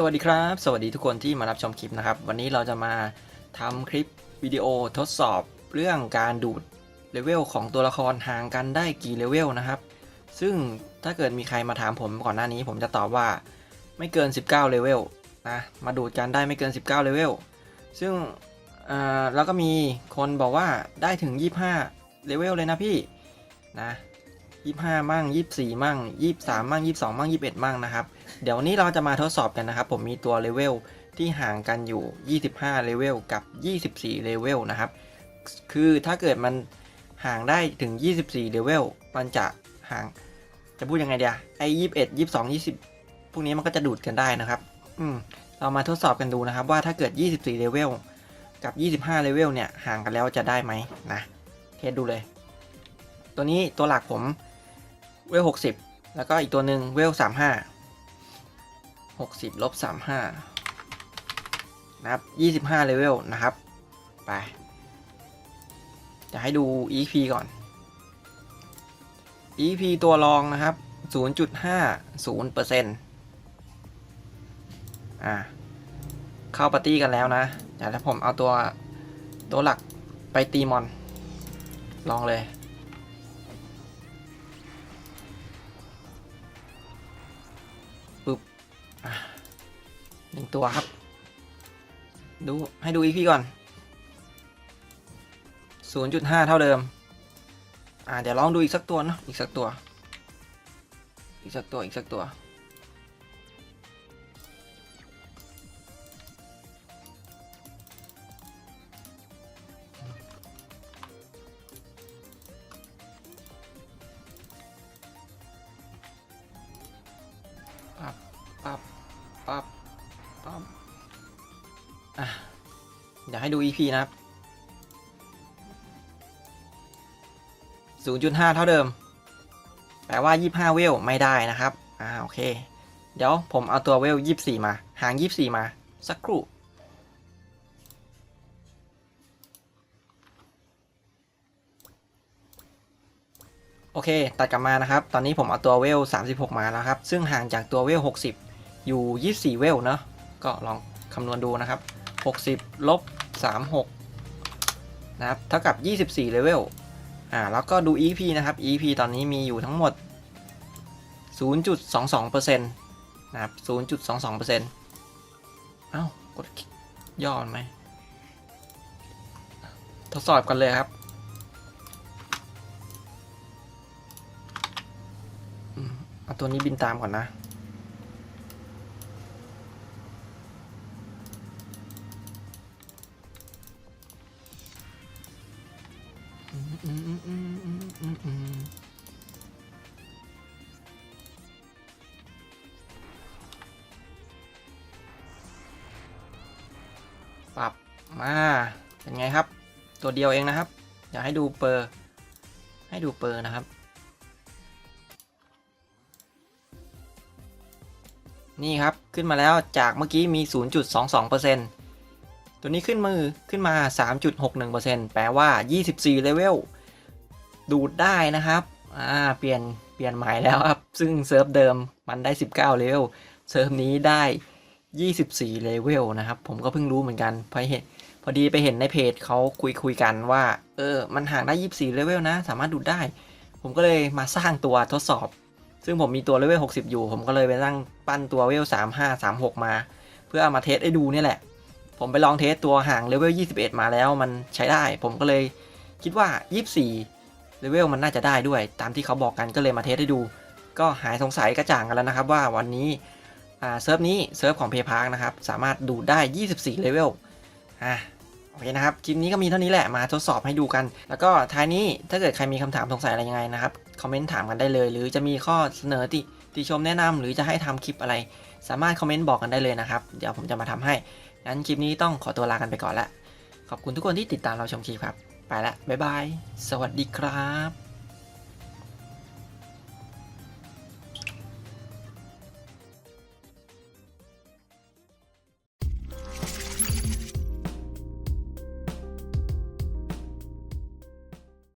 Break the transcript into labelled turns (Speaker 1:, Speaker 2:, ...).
Speaker 1: สวัสดีครับ สวัสดีทุกคนที่มารับชมคลิปนะครับ วันนี้เราจะมาทำคลิปวิดีโอทดสอบเรื่องการดูดเลเวลของตัวละครห่างกันได้กี่เลเวลนะครับ ซึ่งถ้าเกิดมีใครมาถามผมก่อนหน้านี้ ผมจะตอบว่าไม่เกิน 19เลเวลนะมาดูดกันได้ไม่เกิน 19เลเวลซึ่งแล้วก็มีคนบอกว่าได้ถึง 25เลเวลเลยนะพี่นะ 25มั่ง24มั่ง23มั่ง22มั่ง21มั่งนะครับ เดี๋ยวนนี้เราจะมาทดสอบกันนะครับ ผมมีตัวเลเวลที่ห่างกันอยู่ 25 เลเวลกับ 24 เลเวลนะครับ คือถ้าเกิดมันห่างได้ถึง 24 เลเวล มันจะห่าง จะพูดยังไงเดียไอ้21 22 20 พวกนี้มันก็จะดูดกันได้นะครับ อืม เรามาทดสอบกันดูนะครับ ว่าถ้าเกิด 24 เลเวล กับ 25 เลเวลเนี่ย ห่างกันแล้วจะได้ไหมนะ เทสดูเลย ตัวนี้ตัวหลักผม เวล60แล้วก็อีกตัวหนึ่งเวล35 60ลบ35นะครับ25เลเวลนะครับ ไป จะให้ดู EP ก่อน EP ตัวรองนะครับ0.50%อ่าเข้าปาร์ตี้กันแล้วนะเดี๋ยวผมเอาตัวตัวหลักไปตีมอน ลองเลย หนึ่งตัวครับ ดูให้ดู EP ก่อน 0.5 เท่าเดิม อ่าเดี๋ยวลองดูอีกสักตัวเนอะอีกสักตัว อีกสักตัวอีกสักตัว เดี๋ยวให้ดู EP นะครับ 0.5 เท่าเดิม แปลว่า 25 เวลไม่ได้นะครับ อ่า โอเค เดี๋ยวผมเอาตัวเวล 24 มา หาง 24 มา สักครู่โอเค ตัดกลับมานะครับ ตอนนี้ผมเอาตัวเวล 36 มาแล้วครับ ซึ่งห่างจากตัวเวล 60 อยู่ 24 เวลเนาะ ก็ลองคำนวณดูนะครับ 60 ลบ 36 นะครับ เท่ากับ 24 เลเวล อ่า แล้วก็ดู EP นะครับ EP ตอนนี้มีอยู่ทั้งหมด 0.22%นะครับ 0.22%เอ้า กดย่อมันไหม ทดสอบกันเลยครับอเอาตัวนี้บินตามก่อนนะ ปรับมาเป็นไงครับ ตัวเดียวเองนะครับ อยากให้ดูเปอร์ ให้ดูเปอร์นะครับ นี่ครับขึ้นมาแล้วจากเมื่อกี้มี 0.22%ตัวนี้ขึ้นมือขึ้นมา 3.61%แปลว่า 24เลเวลดูดได้นะครับ อ่า เปลี่ยน เปลี่ยนใหม่แล้วครับ ซึ่งเซิร์ฟเดิมมันได้ 19เลเวลเซิร์ฟนี้ได้ 24เลเวลนะครับ ผมก็เพิ่งรู้เหมือนกันพอเห็นพอดีไปเห็นในเพจเขาคุยคุยกันว่า เออ มันห่างได้ 24เลเวลนะ สามารถดูดได้ ผมก็เลยมาสร้างตัวทดสอบ ซึ่งผมมีตัวเลเวล60 อยู่ ผมก็เลยไปตั้งปั้นตัวเลเวล35 36 มา เพื่อเอามาเทสให้ดูเนี่ยแหละ ผมไปลองเทสตัวห่างเลเวล21 มาแล้วมันใช้ได้ ผมก็เลยคิดว่า 24เลเวลมันน่าจะได้ด้วย ตามที่เขาบอกกันก็เลยมาเทสให้ดู ก็หายสงสัยกระจ่างกันแล้วนะครับว่าวันนี้ เซิร์ฟนี้เซิร์ฟของเพย์พาร์นะครับ สามารถดูดได้ 24 เลเวลอะโอเคนะครับ คลิปนี้ก็มีเท่านี้แหละมาทดสอบให้ดูกัน แล้วก็ท้ายนี้ถ้าเกิดใครมีคำถามสงสัยอะไรยังไงนะครับ คอมเมนต์ถามกันได้เลย หรือจะมีข้อเสนอติติชมแนะนำหรือจะให้ทำคลิปอะไร สามารถคอมเมนต์บอกกันได้เลยนะครับ เดี๋ยวผมจะมาทำให้งั้นคลิปนี้ต้องขอตัวลากันไปก่อนละขอบคุณทุกคนที่ติดตามเราชมคลิปครับ ไปละบ๊ายบาย สวัสดีครับ